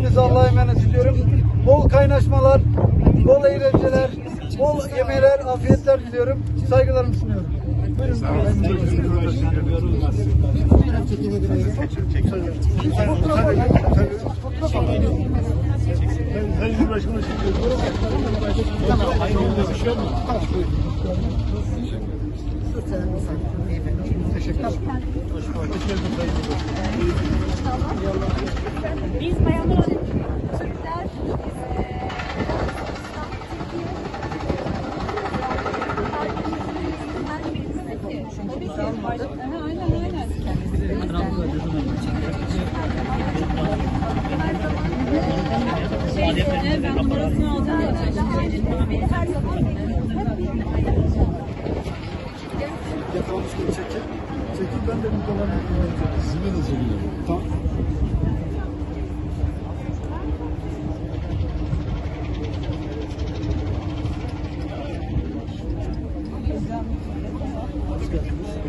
Hepinize Allah'a emanet ediyorum. Bol kaynaşmalar, bol eğlenceler, bol yemeler, afiyetler diliyorum. Saygılarımı sunuyorum. Buyurun. Cumhurbaşkanı Biz Aynen aynen. Şey, ben numarasını alacağım. Her zaman Yakalmış gibi çekin. Çekin ben de bir dolar Sizinle de çekiyorum. Tamam. Hoş geldiniz.